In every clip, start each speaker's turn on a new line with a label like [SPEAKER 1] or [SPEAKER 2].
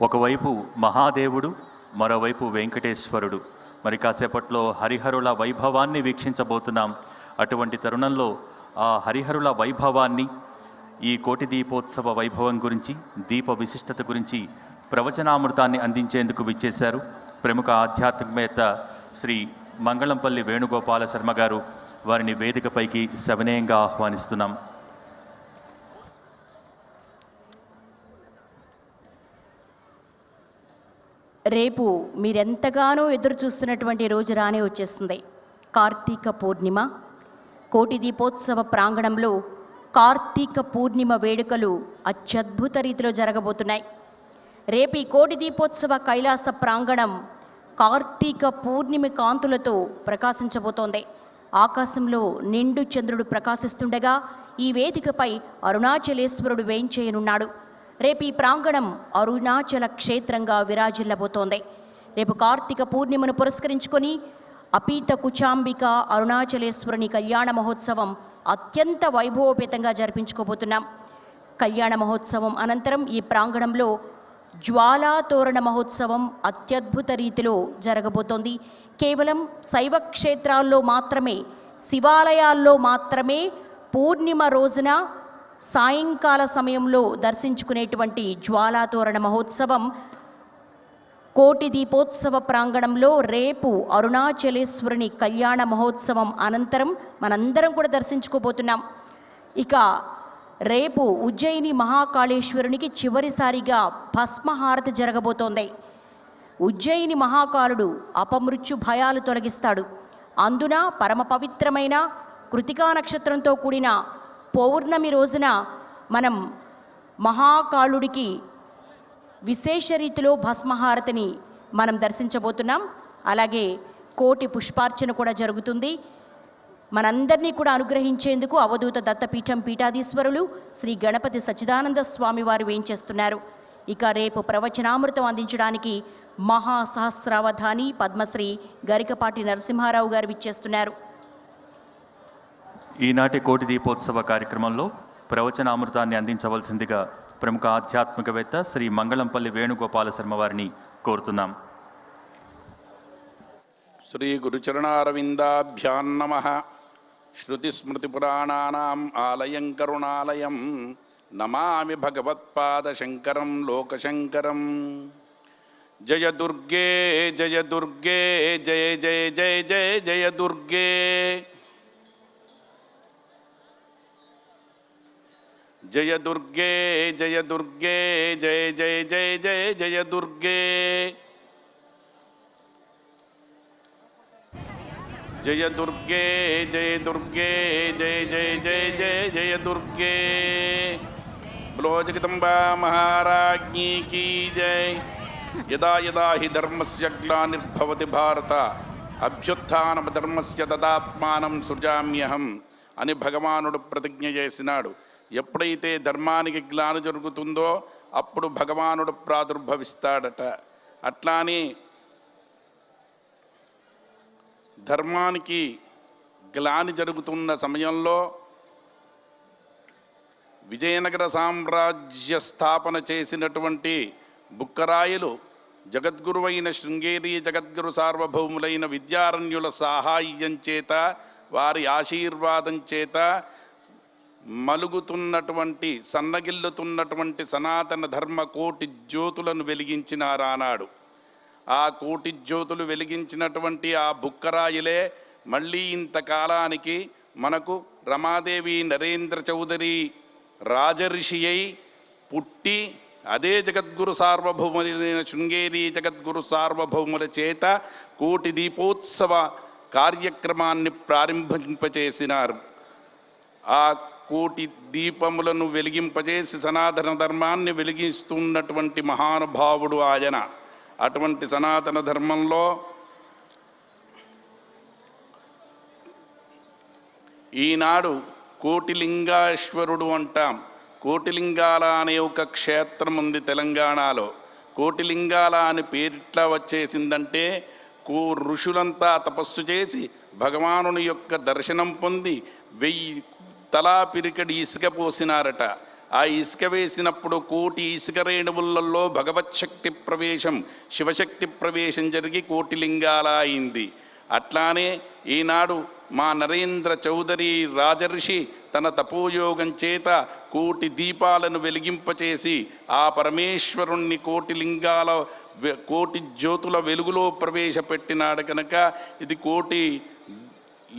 [SPEAKER 1] ఒకవైపు మహాదేవుడు మరోవైపు వెంకటేశ్వరుడు. మరి కాసేపట్లో హరిహరుల వైభవాన్ని వీక్షించబోతున్నాం. అటువంటి తరుణంలో ఆ హరిహరుల వైభవాన్ని ఈ కోటి దీపోత్సవ వైభవం గురించి దీప విశిష్టత గురించి ప్రవచనామృతాన్ని అందించేందుకు విచ్చేశారు ప్రముఖ ఆధ్యాత్మికవేత్త శ్రీ మంగళంపల్లి వేణుగోపాల శర్మ గారు. వారిని వేదికపైకి సవినయంగా ఆహ్వానిస్తున్నాం.
[SPEAKER 2] రేపు మీరెంతగానో ఎదురు చూస్తున్నటువంటి రోజు రానే వచ్చేస్తుంది. కార్తీక పూర్ణిమ. కోటి దీపోత్సవ ప్రాంగణంలో కార్తీక పూర్ణిమ వేడుకలు అత్యద్భుత రీతిలో జరగబోతున్నాయి. రేపు ఈ కోటి దీపోత్సవ కైలాస ప్రాంగణం కార్తీక పూర్ణిమ కాంతులతో ప్రకాశించబోతోంది. ఆకాశంలో నిండు చంద్రుడు ప్రకాశిస్తుండగా ఈ వేదికపై అరుణాచలేశ్వరుడు వేయించేయనున్నాడు. రేపు ఈ ప్రాంగణం అరుణాచల క్షేత్రంగా విరాజిల్లబోతోంది. రేపు కార్తీక పూర్ణిమను పురస్కరించుకొని అపీత కుచాంబిక అరుణాచలేశ్వరుని కళ్యాణ మహోత్సవం అత్యంత వైభవోపేతంగా జరిపించుకోబోతున్నాం. కళ్యాణ మహోత్సవం అనంతరం ఈ ప్రాంగణంలో జ్వాలా తోరణ మహోత్సవం అత్యద్భుత రీతిలో జరగబోతోంది. కేవలం శైవ క్షేత్రాల్లో మాత్రమే శివాలయాల్లో మాత్రమే పూర్ణిమ రోజున సాయంకాల సమయంలో దర్శించుకునేటువంటి జ్వాలాతోరణ మహోత్సవం కోటి దీపోత్సవ ప్రాంగణంలో రేపు అరుణాచలేశ్వరుని కళ్యాణ మహోత్సవం అనంతరం మనందరం కూడా దర్శించుకోబోతున్నాం. ఇక రేపు ఉజ్జయిని మహాకాళేశ్వరునికి చివరిసారిగా భస్మహారతి జరగబోతోంది. ఉజ్జయిని మహాకాలుడు అపమృత్యు భయాలు తొలగిస్తాడు. అందున పరమ పవిత్రమైన కృతికా నక్షత్రంతో కూడిన పౌర్ణమి రోజున మనం మహాకాళుడికి విశేష రీతిలో భస్మహారతిని మనం దర్శించబోతున్నాం. అలాగే కోటి పుష్పార్చన కూడా జరుగుతుంది. మనందరినీ కూడా అనుగ్రహించేందుకు అవధూత దత్తపీఠం పీఠాధీశ్వరులు శ్రీ గణపతి సచ్చిదానంద స్వామి వారు వేయించేస్తున్నారు ఇక రేపు ప్రవచనామృతం అందించడానికి మహాసహస్రావధాని పద్మశ్రీ గరికపాటి నరసింహారావు గారు విచ్చేస్తున్నారు.
[SPEAKER 1] ఈనాటి కోటి దీపోత్సవ కార్యక్రమంలో ప్రవచన అమృతాన్ని అందించవలసిందిగా ప్రముఖ ఆధ్యాత్మికవేత్త శ్రీ మంగళంపల్లి వేణుగోపాల శర్మ వారిని కోరుతున్నాం.
[SPEAKER 3] శ్రీ గురుచరణారవిందాభ్యాన్ నమ. శృతిస్మృతిపురాణానాం ఆలయం కరుణాలయం. నమామి భగవత్పాదశంకరం లోకశంకరం. జయ దుర్గే జయ దుర్గే జయ జయ జయ జయ జయ దుర్గే. జయ దుర్గే జయ దుర్గే జయ జయ జయ జయ జయ దుర్గే. జయ దుర్గే జయ దుర్గే జయ జయ జయ జయ జయ దుర్గే. బలో జగదంబా మహారాజ్ఞీ కీ జయ యదా యదా హి ధర్మస్య గ్లానిర్భవతి భారత. అభ్యుత్థానం ధర్మస్య తదాత్మానం సృజామ్యహం అని భగవానుడు ప్రతిజ్ఞ చేసినాడు. ఎప్పుడైతే ధర్మానికి గ్లాని జరుగుతుందో అప్పుడు భగవానుడు ప్రాదుర్భవిస్తాడట. అట్లానే ధర్మానికి గ్లాని జరుగుతున్న సమయంలో విజయనగర సామ్రాజ్య స్థాపన చేసినటువంటి బుక్కరాయలు జగద్గురువైన శృంగేరి జగద్గురు సార్వభౌములైన విద్యారణ్యుల సహాయం చేత వారి ఆశీర్వాదం చేత మలుగుతున్నటువంటి సన్నగిల్లుతున్నటువంటి సనాతన ధర్మ కోటి జ్యోతులను వెలిగించినారానాడు ఆ కోటి జ్యోతులు వెలిగించినటువంటి ఆ బుక్కరాయిలే మళ్ళీ ఇంతకాలానికి మనకు రమాదేవి నరేంద్ర చౌదరి రాజర్షి అయి పుట్టి అదే జగద్గురు సార్వభౌములైన శృంగేరి జగద్గురు సార్వభౌముల చేత కోటి దీపోత్సవ కార్యక్రమాన్ని ప్రారంభింపచేసినారు. ఆ కోటి దీపములను వెలిగింపజేసి సనాతన ధర్మాన్ని వెలిగిస్తున్నటువంటి మహానుభావుడు ఆయన. అటువంటి సనాతన ధర్మంలో ఈనాడు కోటిలింగాశ్వరుడు అంటాం. కోటిలింగాల అనే ఒక క్షేత్రం ఉంది తెలంగాణలో. కోటిలింగాల అని పేరిట్లా వచ్చేసిందంటే కో ఋషులంతా తపస్సు చేసి భగవానుని యొక్క దర్శనం పొంది వెయ్యి తలా పిరికడి ఇసుక పోసినారట. ఆ ఇసుక వేసినప్పుడు కోటి ఇసుక రేణువులలో భగవత్ శక్తి ప్రవేశం శివశక్తి ప్రవేశం జరిగి కోటి లింగాల అయింది. అట్లానే ఈనాడు మా నరేంద్ర చౌదరి రాజర్షి తన తపోయోగం చేత కోటి దీపాలను వెలిగింపచేసి ఆ పరమేశ్వరుణ్ణి కోటి లింగాల కోటి జ్యోతుల వెలుగులో ప్రవేశపెట్టినాడు కనుక ఇది కోటి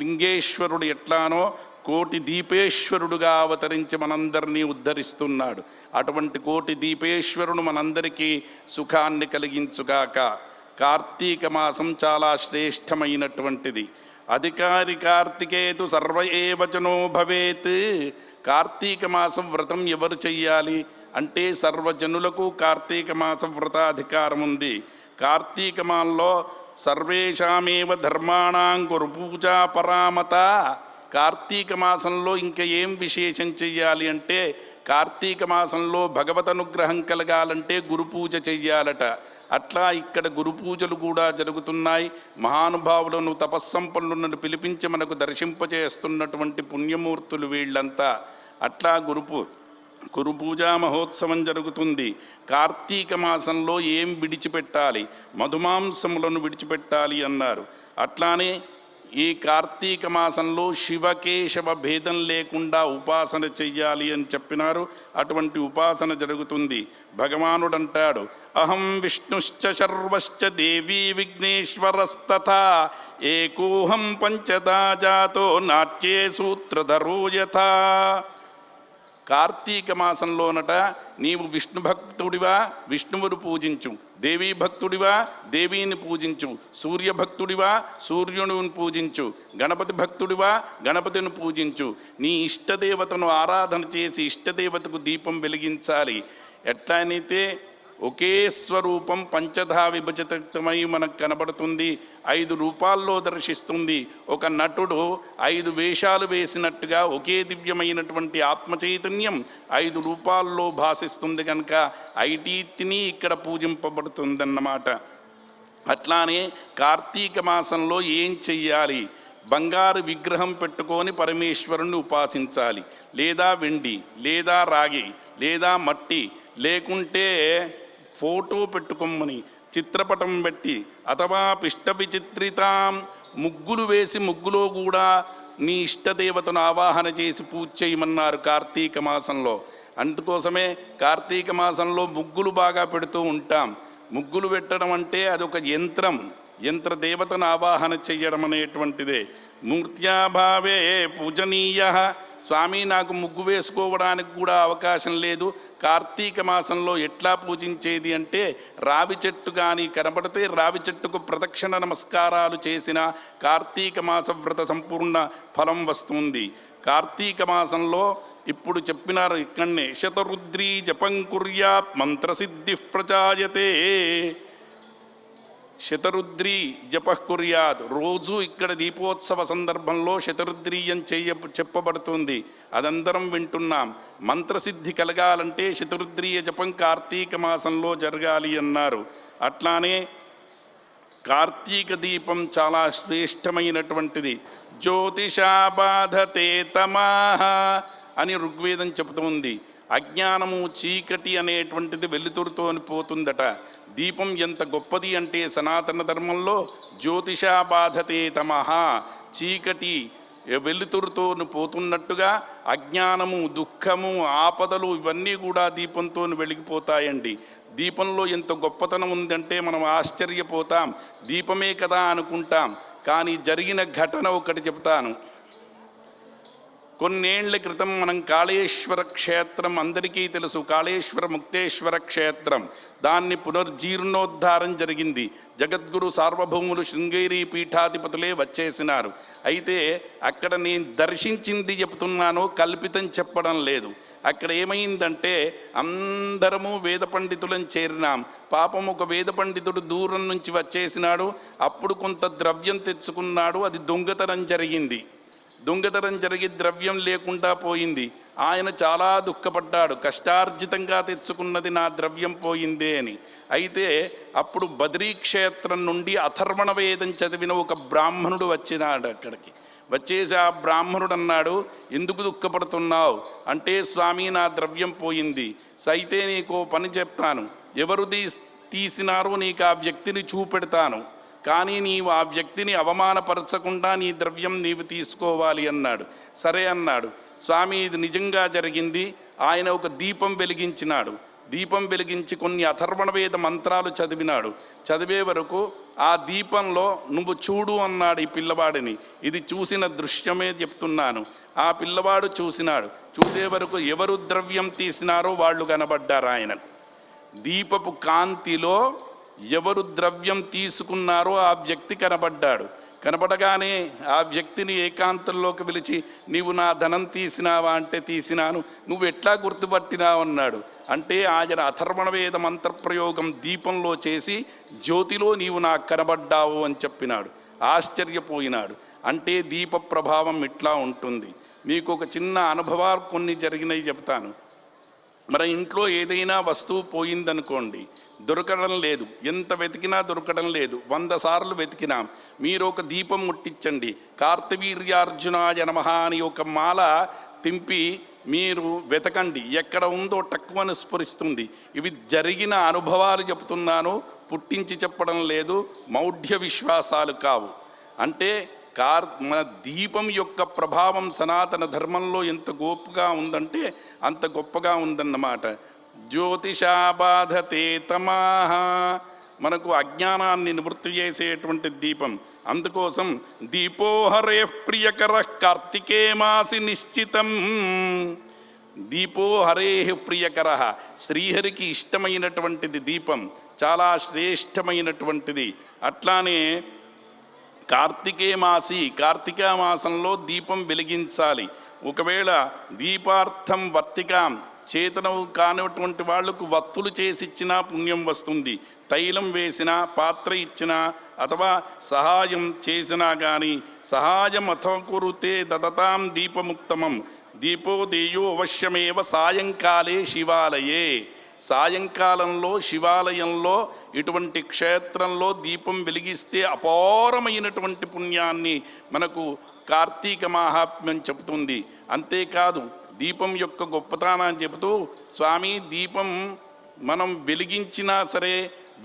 [SPEAKER 3] లింగేశ్వరుడు ఎట్లానో కోటి దీపేశ్వరుడుగా అవతరించి మనందరినీ ఉద్ధరిస్తున్నాడు. అటువంటి కోటి దీపేశ్వరుడు మనందరికీ సుఖాన్ని కలిగించుగాక. కార్తీక మాసం చాలా శ్రేష్టమైనటువంటిది. అధికారి కార్తికేతు సర్వ ఏవచనో భవేత్. కార్తీక మాసం వ్రతం ఎవరు చెయ్యాలి? అంటే సర్వజనులకు కార్తీక మాసం వ్రతాధికారం ఉంది కార్తీకమాల్లో సర్వేషామేవ ధర్మాణాం గురు పూజా పరామత. కార్తీక మాసంలో ఇంకా ఏం విశేషం చెయ్యాలి అంటే కార్తీక మాసంలో భగవత్ అనుగ్రహం కలగాలంటే గురుపూజ చెయ్యాలట. అట్లా ఇక్కడ గురుపూజలు కూడా జరుగుతున్నాయి. మహానుభావులను తపస్సంపన్నులను పిలిపించి మనకు దర్శింపజేస్తున్నటువంటి పుణ్యమూర్తులు వీళ్ళంతా. అట్లా గురుపు గురుపూజా గురు పూజా మహోత్సవం జరుగుతుంది. కార్తీక మాసంలో ఏం విడిచిపెట్టాలి? మధుమాంసములను విడిచిపెట్టాలి అన్నారు. అట్లానే ఈ కార్తీక మాసంలో శివకేశవ భేదం లేకుండా ఉపాసన చెయ్యాలి అని చెప్పినారు. అటువంటి ఉపాసన జరుగుతుంది. భగవానుడు అంటాడు అహం విష్ణుశ్చ శర్వశ్చ దేవీ విఘ్నేశ్వరస్తథా ఏకోహం పంచదా జాతో నాట్యే సూత్రధరో యథా కార్తీక మాసంలోనట నీవు విష్ణు భక్తుడివా? విష్ణువును పూజించు. దేవీ భక్తుడివా? దేవీని పూజించు. సూర్య భక్తుడివా? సూర్యుని పూజించు. గణపతి భక్తుడివా? గణపతిని పూజించు. నీ ఇష్టదేవతను ఆరాధన చేసి ఇష్టదేవతకు దీపం వెలిగించాలి. ఎట్లానైతే ఒకే స్వరూపం పంచధా విభజితమై మనకు కనబడుతుంది. ఐదు రూపాల్లో దర్శిస్తుంది. ఒక నటుడు ఐదు వేషాలు వేసినట్టుగా ఒకే దివ్యమైనటువంటి ఆత్మచైతన్యం ఐదు రూపాల్లో భాషిస్తుంది కనుక ఐటీతిని ఇక్కడ పూజింపబడుతుందన్నమాట. అట్లానే కార్తీక మాసంలో ఏం చెయ్యాలి? బంగారు విగ్రహం పెట్టుకొని పరమేశ్వరుణ్ణి ఉపాసించాలి. లేదా వెండి లేదా రాగి లేదా మట్టి లేకుంటే ఫోటో పెట్టుకోమని చిత్రపటం పెట్టి అథవా పిష్ట విచిత్రితాం ముగ్గులు వేసి ముగ్గులో కూడా నీ ఇష్టదేవతను ఆవాహన చేసి పూజ చేయమన్నారు కార్తీక మాసంలో. అందుకోసమే కార్తీక మాసంలో ముగ్గులు బాగా పెడుతూ ఉంటాం. ముగ్గులు పెట్టడం అంటే అదొక యంత్రం. యంత్ర దేవతను ఆవాహన చెయ్యడం అనేటువంటిదే. మూర్త్యాభావే పూజనీయ. స్వామి నాకు ముగ్గు వేసుకోవడానికి కూడా అవకాశం లేదు. కార్తీక మాసంలో ఎట్లా పూజించేది అంటే రావి చెట్టు కానీ కనబడితే రావి చెట్టుకు ప్రదక్షిణ నమస్కారాలు చేసిన కార్తీక మాస వ్రత సంపూర్ణ ఫలం వస్తుంది. కార్తీక మాసంలో ఇప్పుడు చెప్పినారు ఇక్కడనే శతరుద్రీ జపం కుర్యాత్ మంత్రసిద్ధి ప్రజాయతే శతరుద్రి జప కుర్యాద్ రోజు ఇక్కడ దీపోత్సవ సందర్భంలో శతరుద్రీయం చేయ చెప్పబడుతుంది. అదందరం వింటున్నాం. మంత్రసిద్ధి కలగాలంటే శతరుద్రీయ జపం కార్తీక మాసంలో జరగాలి అన్నారు. అట్లానే కార్తీక దీపం చాలా శ్రేష్టమైనటువంటిది. జ్యోతిషాబాధతే తమాహ అని ఋగ్వేదం చెబుతుంది. అజ్ఞానము చీకటి అనేటువంటిది వెలుతురుతో పోతుందట. దీపం ఎంత గొప్పది అంటే సనాతన ధర్మంలో జ్యోతిషా బాధతే తమహ చీకటి వెలుతురుతో పోతున్నట్టుగా అజ్ఞానము దుఃఖము ఆపదలు ఇవన్నీ కూడా దీపంతో వెలిగిపోతాయండి. దీపంలో ఎంత గొప్పతనం ఉందంటే మనం ఆశ్చర్యపోతాం. దీపమే కదా అనుకుంటాం. కానీ జరిగిన ఘటన ఒకటి చెప్తాను. కొన్నేళ్ళ క్రితం మనం కాళేశ్వర క్షేత్రం అందరికీ తెలుసు. కాళేశ్వర ముక్తేశ్వర క్షేత్రం. దాన్ని పునర్జీర్ణోద్ధారం జరిగింది. జగద్గురు సార్వభౌములు శృంగేరి పీఠాధిపతులే వచ్చేసినారు. అయితే అక్కడ నేను దర్శించింది చెప్తున్నాను కల్పితం చెప్పడం లేదు. అక్కడ ఏమైందంటే అందరము వేద పండితులను చేరినాం. పాపం ఒక వేద పండితుడు దూరం నుంచి వచ్చేసినాడు. అప్పుడు కొంత ద్రవ్యం తెచ్చుకున్నాడు. అది దొంగతనం జరిగింది. దొంగతనం జరిగి ద్రవ్యం లేకుండా పోయింది. ఆయన చాలా దుఃఖపడ్డాడు. కష్టార్జితంగా తెచ్చుకున్నది నా ద్రవ్యం పోయిందే అని. అయితే అప్పుడు బద్రీ క్షేత్రం నుండి అథర్వణ వేదం చదివిన ఒక బ్రాహ్మణుడు వచ్చినాడు అక్కడికి. వచ్చేసి ఆ బ్రాహ్మణుడు అన్నాడు ఎందుకు దుఃఖపడుతున్నావు? అంటే స్వామి నా ద్రవ్యం పోయింది. అయితే నీకు పని చెప్తాను. ఎవరు తీసినారో నీకు ఆ వ్యక్తిని చూపెడతాను. కానీ నీవు ఆ వ్యక్తిని అవమానపరచకుండా నీ ద్రవ్యం నీవు తీసుకోవాలి అన్నాడు. సరే అన్నాడు. స్వామి ఇది నిజంగా జరిగింది. ఆయన ఒక దీపం వెలిగించినాడు. దీపం వెలిగించి కొన్ని అథర్వణవేద మంత్రాలు చదివినాడు. చదివే వరకు ఆ దీపంలో నువ్వు చూడు అన్నాడు ఈ పిల్లవాడిని. ఇది చూసిన దృశ్యమే చెప్తున్నాను. ఆ పిల్లవాడు చూసినాడు. చూసే వరకు ఎవరు ద్రవ్యం తీసినారో వాళ్ళు కనబడ్డారు ఆయనకు. దీపపు కాంతిలో ఎవరు ద్రవ్యం తీసుకున్నారో ఆ వ్యక్తి కనబడ్డాడు. కనబడగానే ఆ వ్యక్తిని ఏకాంతంలోకి పిలిచి నీవు నా ధనం తీసినావా? అంటే తీసినాను. నువ్వు ఎట్లా గుర్తుపట్టినావన్నాడు అంటే ఆయన అథర్వణవేద మంత్రప్రయోగం దీపంలో చేసి జ్యోతిలో నీవు నాకు కనబడ్డావు అని చెప్పినాడు. ఆశ్చర్యపోయినాడు. అంటే దీప ప్రభావం ఇట్లా ఉంటుంది. మీకు ఒక చిన్న అనుభవాలు కొన్ని జరిగినవి చెప్తాను. మన ఇంట్లో ఏదైనా వస్తువు పోయిందనుకోండి దొరకడం లేదు. ఎంత వెతికినా దొరకడం లేదు. వంద సార్లు వెతికినాం. మీరు ఒక దీపం ముట్టించండి. కార్తవీర్యార్జునాయ నమః అని ఒక మాల తింపి మీరు వెతకండి. ఎక్కడ ఉందో టక్కువను స్ఫురిస్తుంది. ఇవి జరిగిన అనుభవాలు చెప్తున్నాను. పుట్టించి చెప్పడం లేదు. మౌఢ్య విశ్వాసాలు కావు. అంటే కార్ మన దీపం యొక్క ప్రభావం సనాతన ధర్మంలో ఎంత గొప్పగా ఉందంటే అంత గొప్పగా ఉందన్నమాట. జ్యోతిషాబాధతే తమాహ. మనకు అజ్ఞానాన్ని నివృత్తి చేసేటువంటి దీపం. అందుకోసం దీపోహరే ప్రియకర కార్తికే మాసి నిశ్చితం. దీపో హరే ప్రియకర. శ్రీహరికి ఇష్టమైనటువంటిది దీపం. చాలా శ్రేష్టమైనటువంటిది. అట్లానే కార్తికే మాసి కార్తీక మాసంలో దీపం వెలిగించాలి. ఒకవేళ దీపార్థం వర్తికాం చేతనం కానిటువంటి వాళ్ళకు వత్తులు చేసిచ్చినా పుణ్యం వస్తుంది. తైలం వేసినా పాత్ర ఇచ్చినా అథవా సహాయం చేసినా కానీ సహాయం అథ కురుతే దదతాం దీపముత్తమం. దీపో దేయో అవశ్యమేవ సాయంకాలే శివాలయే. సాయంకాలంలో శివాలయంలో ఇటువంటి క్షేత్రంలో దీపం వెలిగిస్తే అపారమైనటువంటి పుణ్యాన్ని మనకు కార్తీక మాహాత్మ్యం చెబుతుంది. అంతేకాదు దీపం యొక్క గొప్పతనాన్ని చెబుతూ స్వామి దీపం మనం వెలిగించినా సరే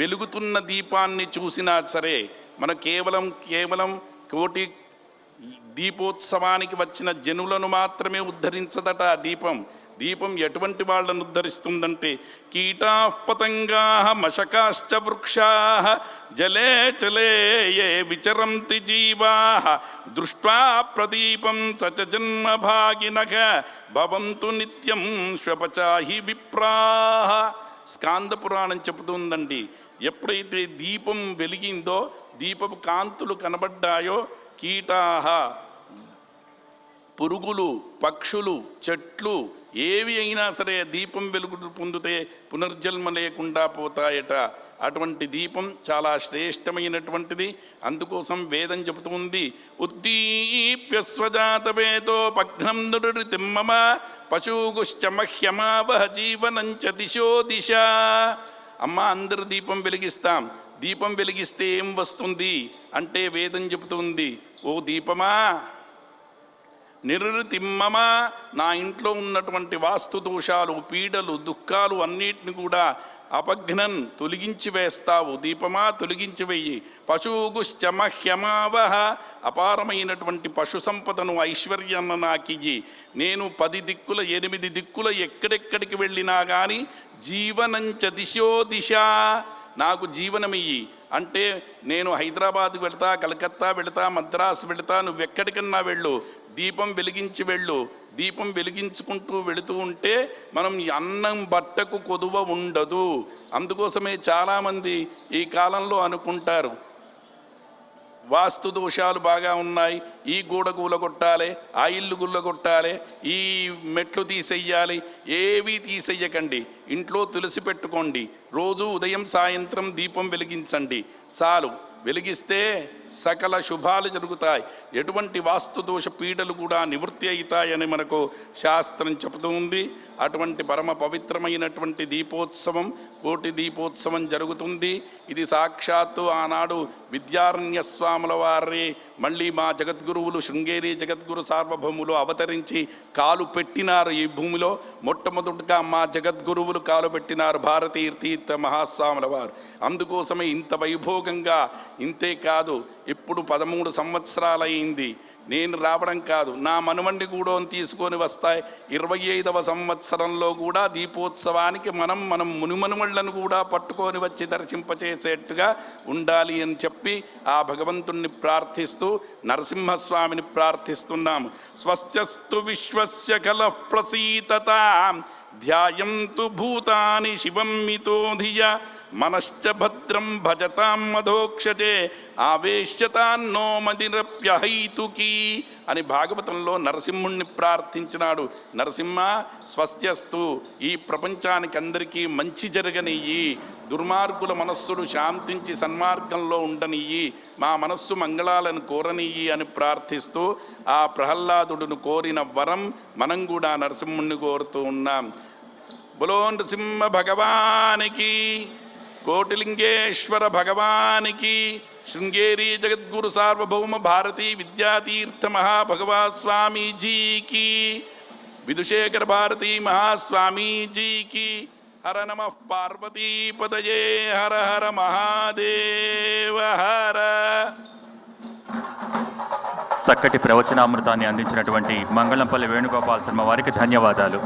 [SPEAKER 3] వెలుగుతున్న దీపాన్ని చూసినా సరే మన కేవలం కేవలం కోటి దీపోత్సవానికి వచ్చిన జనులను మాత్రమే ఉద్ధరించదట ఆ దీపం. దీపం ఎటువంటి వాళ్ళను ఉద్ధరిస్తుందంటే కీటా పతంగా మశకాశ్చ వృక్షా జలే చలే ఏ విచరంతి జీవా దృష్ట్వా ప్రదీపం సచ జన్మ భాగినగ భవంతు నిత్యం శ్వపచాహి విప్రాహ స్కాంద పురాణం చెబుతుందండి. ఎప్పుడైతే దీపం వెలిగిందో దీపపు కాంతులు కనబడ్డాయో కీటాహ పురుగులు పక్షులు చెట్లు ఏవి అయినా సరే దీపం వెలుగు పొందితే పునర్జన్మ లేకుండా పోతాయట. అటువంటి దీపం చాలా శ్రేష్టమైనటువంటిది. అందుకోసం వేదం చెబుతుంది. ఉద్దీప్య స్వజాతవేతో పఘ్నం నురుతిమ్మమ పశుగుశ్చ మహ్యమావహ జీవనంచ దిశో దిశ. అమ్మ అందరు దీపం వెలిగిస్తాం. దీపం వెలిగిస్తే ఏం వస్తుంది? అంటే వేదం చెబుతుంది. ఓ దీపమా? నిరుతిమ్మమా. నా ఇంట్లో ఉన్నటువంటి వాస్తు దోషాలు పీడలు దుఃఖాలు అన్నిటిని కూడా అపఘ్నన్ తొలగించి వేస్తావు. దీపమా తొలగించి వెయ్యి పశుగుశ్చ మహ్యమావహ. అపారమైనటువంటి పశు సంపదను ఐశ్వర్యాన్ని నాకియ్యి. నేను పది దిక్కుల ఎనిమిది దిక్కుల ఎక్కడెక్కడికి వెళ్ళినా కానీ జీవనంచ దిశో దిశ. నాకు జీవనమియ్యి. అంటే నేను హైదరాబాద్ వెళ్తా కలకత్తా వెళతా మద్రాసు వెళతా నువ్వు ఎక్కడికన్నా వెళ్ళు. దీపం వెలిగించి వెళ్ళు. దీపం వెలిగించుకుంటూ వెళుతూ ఉంటే మనం అన్నం బట్టకు కొదువ ఉండదు. అందుకోసమే చాలామంది ఈ కాలంలో అనుకుంటారు వాస్తు దోషాలు బాగా ఉన్నాయి. ఈ గూడ కూలగొట్టాలి ఆ ఇల్లు గుల్లగొట్టాలి ఈ మెట్లు తీసేయాలి ఏవీ తీసేయకండి ఇంట్లో తులసి పెట్టుకోండి. రోజు ఉదయం సాయంత్రం దీపం వెలిగించండి. చాలు వెలిగిస్తే సకల శుభాలు జరుగుతాయి. ఎటువంటి వాస్తు దోష పీడలు కూడా నివృత్తి అవుతాయని మనకు శాస్త్రం చెబుతుంది అటువంటి పరమ పవిత్రమైనటువంటి దీపోత్సవం కోటి దీపోత్సవం జరుగుతుంది. ఇది సాక్షాత్తు ఆనాడు విద్యారణ్య స్వాముల వారి మళ్ళీ మా జగద్గురువులు శృంగేరి జగద్గురు సార్వభౌములు అవతరించి కాలు పెట్టినారు ఈ భూమిలో. మొట్టమొదటిగా మా జగద్గురువులు కాలు పెట్టినారు భారతీయ తీర్థ మహాస్వాముల వారు. అందుకోసమే ఇంత వైభోగంగా ఇంతే కాదు ఇప్పుడు పదమూడు సంవత్సరాలై అయింది నేను రావడం కాదు. నా మనుమండి కూడా తీసుకొని వస్తాయి. ఇరవై ఐదవ సంవత్సరంలో కూడా దీపోత్సవానికి మనం మనం మునిమనుమళ్ళను కూడా పట్టుకొని వచ్చి దర్శింపచేసేట్టుగా ఉండాలి అని చెప్పి ఆ భగవంతుణ్ణి ప్రార్థిస్తూ నరసింహస్వామిని ప్రార్థిస్తున్నాము. స్వస్త్యస్తు విశ్వస్య కల ప్రసీతత. ధ్యాయంతు భూతాని శివం మితో ధియ మనశ్చ భద్రం భజతాం మధోక్షజే ఆవేశ్యతాన్నో మదిరప్యహైతుకీ అని భాగవతంలో నరసింహుణ్ణి ప్రార్థించినాడు. నరసింహ స్వస్త్యస్తు ఈ ప్రపంచానికి అందరికీ మంచి జరగనియ్యి దుర్మార్గుల మనస్సులు శాంతించి సన్మార్గంలో ఉండనియ్యి మా మనస్సు మంగళాలను కోరనియ్యి అని ప్రార్థిస్తూ ఆ ప్రహ్లాదుడును కోరిన వరం మనం కూడా నరసింహుణ్ణి కోరుతూ ఉన్నాం. బులో నృసింహ భగవానికి కోటిలింగేశ్వర భగవానికి శృంగేరి జగద్గురు సార్వభౌమ భారతీ విద్యాతీర్థ మహాభగవత్ స్వామీజీకి విధుశేఖర భారతీ మహాస్వామీజీకి హర నమ పార్వతీపదయే హర హర మహాదేవ హర.
[SPEAKER 1] చక్కటి ప్రవచనామృతాన్ని అందించినటువంటి మంగళంపల్లి వేణుగోపాల్ శర్మ వారికి ధన్యవాదాలు.